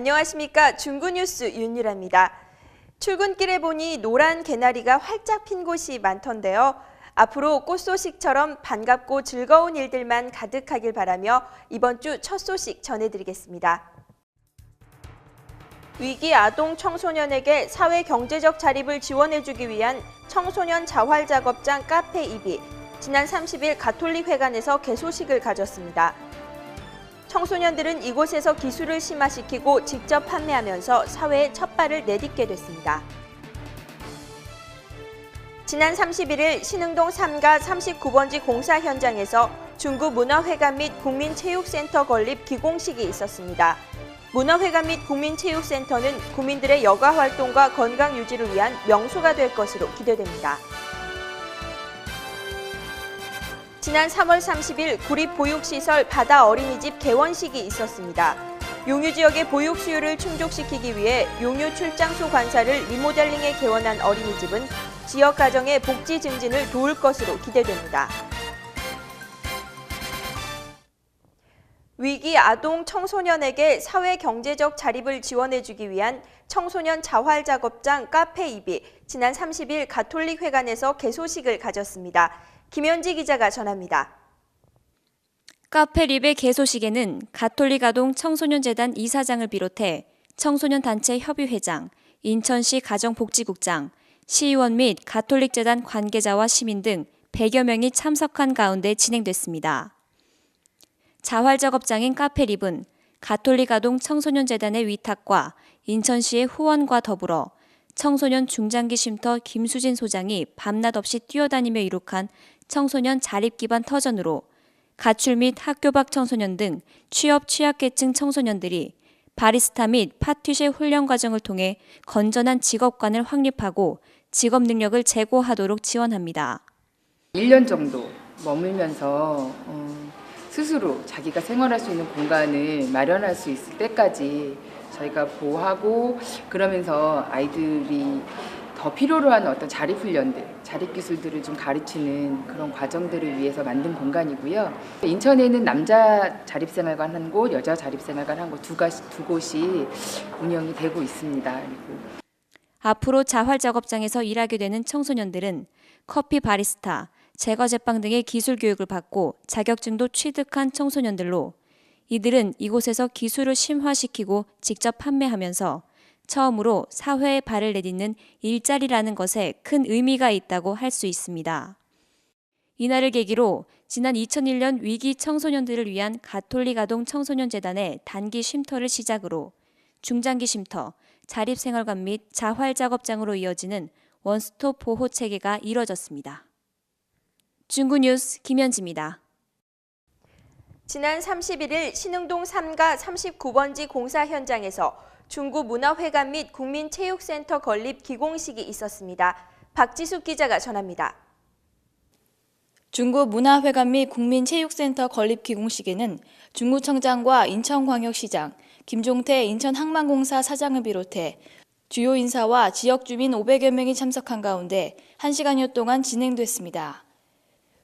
안녕하십니까. 중구뉴스 윤유라입니다. 출근길에 보니 노란 개나리가 활짝 핀 곳이 많던데요. 앞으로 꽃 소식처럼 반갑고 즐거운 일들만 가득하길 바라며 이번 주 첫 소식 전해드리겠습니다. 위기 아동 청소년에게 사회 경제적 자립을 지원해주기 위한 청소년 자활 작업장 카페 입이 지난 30일 가톨릭 회관에서 개소식을 가졌습니다. 청소년들은 이곳에서 기술을 심화시키고 직접 판매하면서 사회에 첫 발을 내딛게 됐습니다. 지난 31일 신흥동 3가 39번지 공사 현장에서 중구 문화회관 및 국민체육센터 건립 기공식이 있었습니다. 문화회관 및 국민체육센터는 국민들의 여가 활동과 건강 유지를 위한 명소가 될 것으로 기대됩니다. 지난 3월 30일 구립 보육시설 바다 어린이집 개원식이 있었습니다. 용유 지역의 보육 수요를 충족시키기 위해 용유 출장소 관사를 리모델링해 개원한 어린이집은 지역 가정의 복지 증진을 도울 것으로 기대됩니다. 위기 아동 청소년에게 사회 경제적 자립을 지원해주기 위한 청소년 자활 작업장 카페 입이 지난 30일 가톨릭 회관에서 개소식을 가졌습니다. 김현지 기자가 전합니다. 카페 립의 개소식에는 가톨릭 아동 청소년재단 이사장을 비롯해 청소년 단체 협의회장, 인천시 가정복지국장, 시의원 및 가톨릭재단 관계자와 시민 등 100여 명이 참석한 가운데 진행됐습니다. 자활 작업장인 카페 립은 가톨릭 아동 청소년 재단의 위탁과 인천시의 후원과 더불어 청소년 중장기 쉼터 김수진 소장이 밤낮 없이 뛰어다니며 이룩한 청소년 자립 기반 터전으로 가출 및 학교 밖 청소년 등 취업 취약계층 청소년들이 바리스타 및 파티쉐 훈련 과정을 통해 건전한 직업관을 확립하고 직업 능력을 제고하도록 지원합니다. 1년 정도 머물면서 어, 스스로 자기가 생활할 수 있는 공간을 마련할 수 있을 때까지 저희가 보호하고 그러면서 아이들이 더 필요로 하는 어떤 자립 훈련들, 자립 기술들을 좀 가르치는 그런 과정들을 위해서 만든 공간이고요. 인천에는 남자 자립생활관 한 곳, 여자 자립생활관 한 곳두두 곳이 운영이 되고 있습니다. 그리고 앞으로 자활 작업장에서 일하게 되는 청소년들은 커피 바리스타, 제거 제빵 등의 기술 교육을 받고 자격증도 취득한 청소년들로 이들은 이곳에서 기술을 심화시키고 직접 판매하면서 처음으로 사회에 발을 내딛는 일자리라는 것에 큰 의미가 있다고 할 수 있습니다. 이날을 계기로 지난 2001년 위기 청소년들을 위한 가톨릭 아동 청소년재단의 단기 쉼터를 시작으로 중장기 쉼터, 자립생활관 및 자활작업장으로 이어지는 원스톱 보호 체계가 이뤄졌습니다. 중구 뉴스 김현지입니다. 지난 31일 신흥동 3가 39번지 공사 현장에서 중구 문화회관 및 국민체육센터 건립 기공식이 있었습니다. 박지숙 기자가 전합니다. 중구 문화회관 및 국민체육센터 건립 기공식에는 중구청장과 인천광역시장, 김종태 인천항만공사 사장을 비롯해 주요 인사와 지역 주민 500여 명이 참석한 가운데 1시간여 동안 진행됐습니다.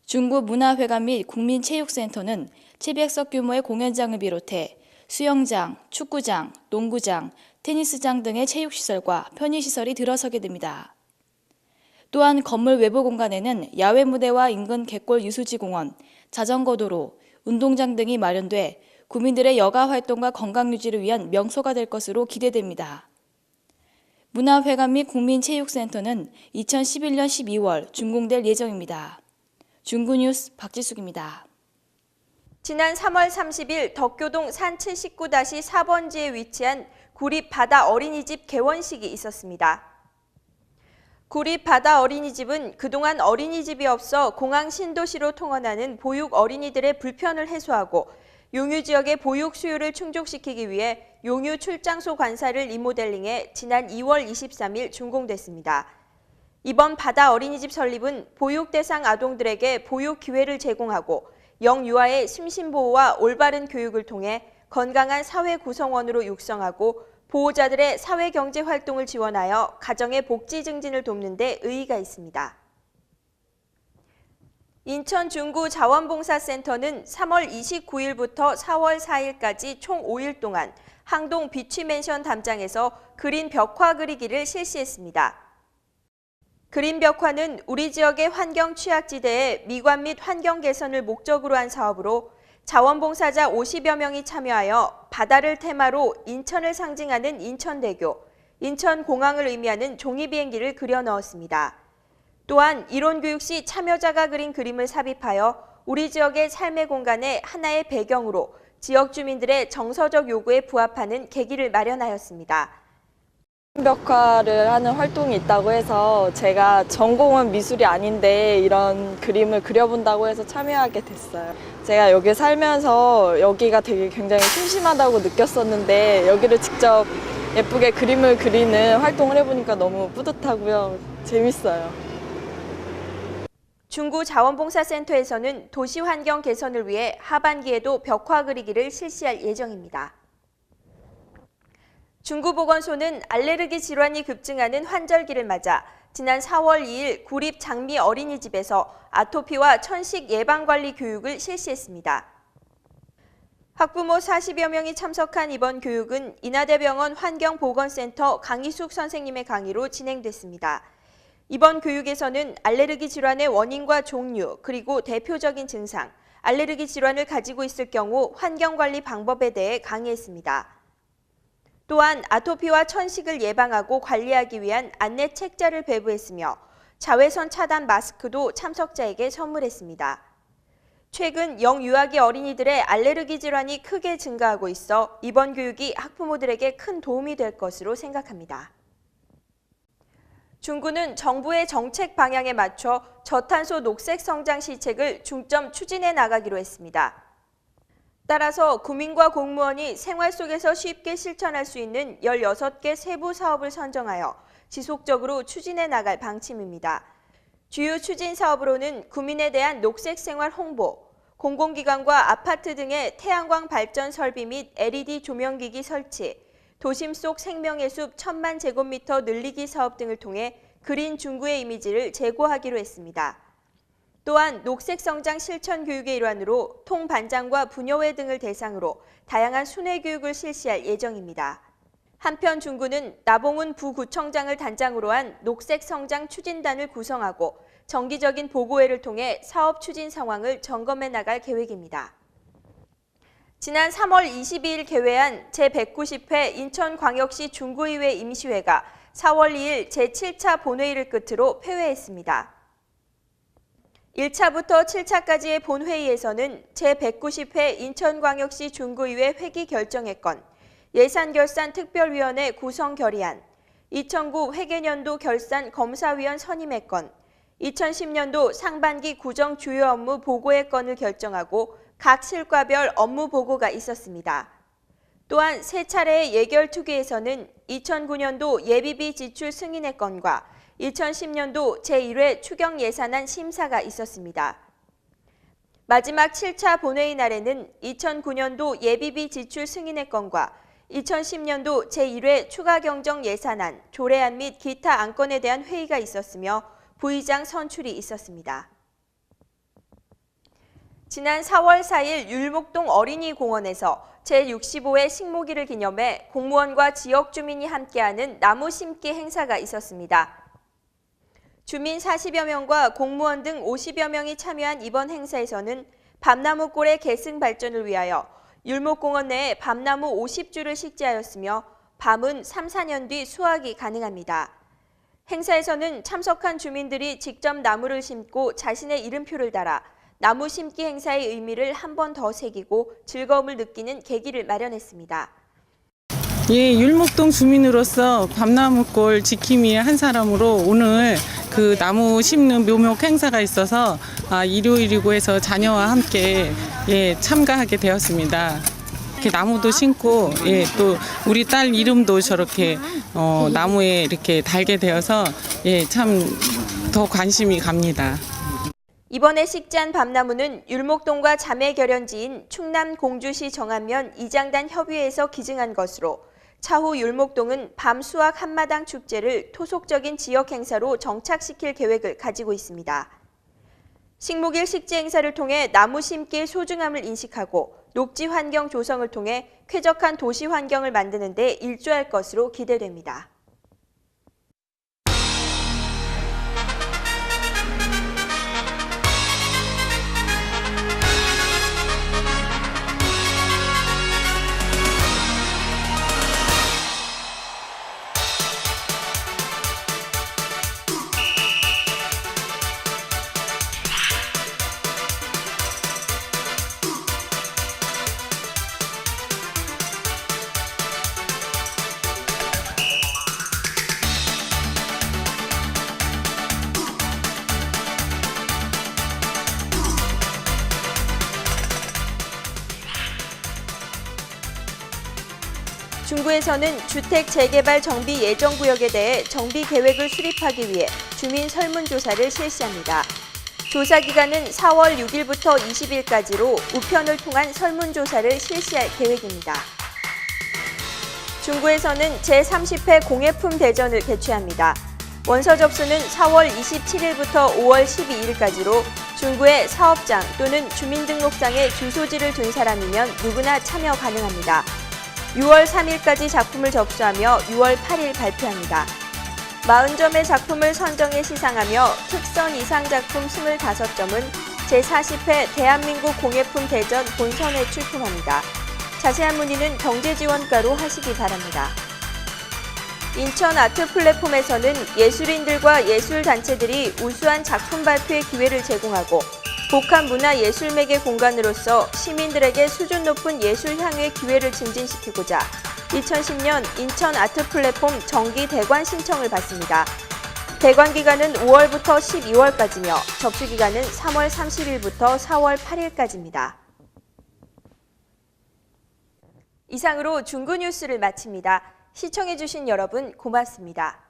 중구 문화회관 및 국민체육센터는 700석 규모의 공연장을 비롯해 수영장, 축구장, 농구장, 테니스장 등의 체육시설과 편의시설이 들어서게 됩니다. 또한 건물 외부 공간에는 야외 무대와 인근 갯골 유수지 공원, 자전거 도로, 운동장 등이 마련돼 구민들의 여가 활동과 건강 유지를 위한 명소가 될 것으로 기대됩니다. 문화회관 및 국민체육센터는 2011년 12월 준공될 예정입니다. 중구뉴스 박지숙입니다. 지난 3월 30일 덕교동 산 79-4번지에 위치한 구립 바다 어린이집 개원식이 있었습니다. 구립 바다 어린이집은 그동안 어린이집이 없어 공항 신도시로 통원하는 보육 어린이들의 불편을 해소하고 용유 지역의 보육 수요를 충족시키기 위해 용유 출장소 관사를 리모델링해 지난 2월 23일 준공됐습니다. 이번 바다 어린이집 설립은 보육 대상 아동들에게 보육 기회를 제공하고 영유아의 심신보호와 올바른 교육을 통해 건강한 사회 구성원으로 육성하고 보호자들의 사회경제 활동을 지원하여 가정의 복지 증진을 돕는 데 의의가 있습니다. 인천 중구 자원봉사센터는 3월 29일부터 4월 4일까지 총 5일 동안 항동 비취맨션 담장에서 그린 벽화 그리기를 실시했습니다. 그린 벽화는 우리 지역의 환경 취약지대의 미관 및 환경 개선을 목적으로 한 사업으로 자원봉사자 50여 명이 참여하여 바다를 테마로 인천을 상징하는 인천대교, 인천공항을 의미하는 종이비행기를 그려 넣었습니다. 또한 이론교육 시 참여자가 그린 그림을 삽입하여 우리 지역의 삶의 공간의 하나의 배경으로 지역 주민들의 정서적 요구에 부합하는 계기를 마련하였습니다. 벽화를 하는 활동이 있다고 해서 제가 전공은 미술이 아닌데 이런 그림을 그려본다고 해서 참여하게 됐어요. 제가 여기 살면서 여기가 되게 굉장히 심심하다고 느꼈었는데 여기를 직접 예쁘게 그림을 그리는 활동을 해보니까 너무 뿌듯하고요. 재밌어요. 중구 자원봉사센터에서는 도시 환경 개선을 위해 하반기에도 벽화 그리기를 실시할 예정입니다. 중구보건소는 알레르기 질환이 급증하는 환절기를 맞아 지난 4월 2일 구립 장미 어린이집에서 아토피와 천식 예방관리 교육을 실시했습니다. 학부모 40여 명이 참석한 이번 교육은 인하대병원 환경보건센터 강희숙 선생님의 강의로 진행됐습니다. 이번 교육에서는 알레르기 질환의 원인과 종류, 그리고 대표적인 증상, 알레르기 질환을 가지고 있을 경우 환경관리 방법에 대해 강의했습니다. 또한 아토피와 천식을 예방하고 관리하기 위한 안내 책자를 배부했으며 자외선 차단 마스크도 참석자에게 선물했습니다. 최근 영유아기 어린이들의 알레르기 질환이 크게 증가하고 있어 이번 교육이 학부모들에게 큰 도움이 될 것으로 생각합니다. 중구는 정부의 정책 방향에 맞춰 저탄소 녹색 성장 시책을 중점 추진해 나가기로 했습니다. 따라서 구민과 공무원이 생활 속에서 쉽게 실천할 수 있는 16개 세부 사업을 선정하여 지속적으로 추진해 나갈 방침입니다. 주요 추진 사업으로는 구민에 대한 녹색 생활 홍보, 공공기관과 아파트 등의 태양광 발전 설비 및 LED 조명기기 설치, 도심 속 생명의 숲 천만 제곱미터 늘리기 사업 등을 통해 그린 중구의 이미지를 제고하기로 했습니다. 또한 녹색 성장 실천 교육의 일환으로 통반장과 부녀회 등을 대상으로 다양한 순회 교육을 실시할 예정입니다. 한편 중구는 나봉훈 부구청장을 단장으로 한 녹색 성장 추진단을 구성하고 정기적인 보고회를 통해 사업 추진 상황을 점검해 나갈 계획입니다. 지난 3월 22일 개회한 제190회 인천광역시 중구의회 임시회가 4월 2일 제7차 본회의를 끝으로 폐회했습니다. 1차부터 7차까지의 본회의에서는 제190회 인천광역시 중구의회 회기 결정의건, 예산결산 특별위원회 구성 결의안, 2009 회계년도 결산 검사위원 선임의 건, 2010년도 상반기 구정 주요 업무 보고의 건을 결정하고 각 실과별 업무 보고가 있었습니다. 또한 세 차례의 예결 투기에서는 2009년도 예비비 지출 승인의 건과 2010년도 제1회 추경 예산안 심사가 있었습니다. 마지막 7차 본회의 날에는 2009년도 예비비 지출 승인의 건과 2010년도 제1회 추가 경정 예산안, 조례안 및 기타 안건에 대한 회의가 있었으며 부의장 선출이 있었습니다. 지난 4월 4일 율목동 어린이공원에서 제65회 식목일을 기념해 공무원과 지역 주민이 함께하는 나무 심기 행사가 있었습니다. 주민 40여 명과 공무원 등 50여 명이 참여한 이번 행사에서는 밤나무골의 계승 발전을 위하여 율목공원 내에 밤나무 50주를 식재하였으며 밤은 3, 4년 뒤 수확이 가능합니다. 행사에서는 참석한 주민들이 직접 나무를 심고 자신의 이름표를 달아 나무 심기 행사의 의미를 한 번 더 새기고 즐거움을 느끼는 계기를 마련했습니다. 예, 율목동 주민으로서 밤나무골 지킴이의 한 사람으로 오늘 그 나무 심는 묘목 행사가 있어서 아, 일요일이고 해서 자녀와 함께 예, 참가하게 되었습니다. 이렇게 나무도 심고 예, 또 우리 딸 이름도 저렇게 어, 나무에 이렇게 달게 되어서 예, 참 더 관심이 갑니다. 이번에 식재한 밤나무는 율목동과 자매 결연지인 충남 공주시 정안면 이장단 협의회에서 기증한 것으로 차후 율목동은 밤 수확 한마당 축제를 토속적인 지역 행사로 정착시킬 계획을 가지고 있습니다. 식목일 식재 행사를 통해 나무 심기의 소중함을 인식하고 녹지 환경 조성을 통해 쾌적한 도시 환경을 만드는 데 일조할 것으로 기대됩니다. 중구에서는 주택 재개발 정비 예정 구역에 대해 정비 계획을 수립하기 위해 주민 설문조사를 실시합니다. 조사 기간은 4월 6일부터 20일까지로 우편을 통한 설문조사를 실시할 계획입니다. 중구에서는 제30회 공예품 대전을 개최합니다. 원서 접수는 4월 27일부터 5월 12일까지로 중구의 사업장 또는 주민등록상에 주소지를 둔 사람이면 누구나 참여 가능합니다. 6월 3일까지 작품을 접수하며 6월 8일 발표합니다. 40점의 작품을 선정해 시상하며 특선 이상 작품 25점은 제40회 대한민국 공예품 대전 본선에 출품합니다. 자세한 문의는 경제지원과로 하시기 바랍니다. 인천 아트 플랫폼에서는 예술인들과 예술단체들이 우수한 작품 발표의 기회를 제공하고 복합 문화 예술 매개 공간으로서 시민들에게 수준 높은 예술 향유의 기회를 증진시키고자 2010년 인천 아트 플랫폼 정기 대관 신청을 받습니다. 대관 기간은 5월부터 12월까지며 접수 기간은 3월 30일부터 4월 8일까지입니다. 이상으로 중구 뉴스를 마칩니다. 시청해주신 여러분 고맙습니다.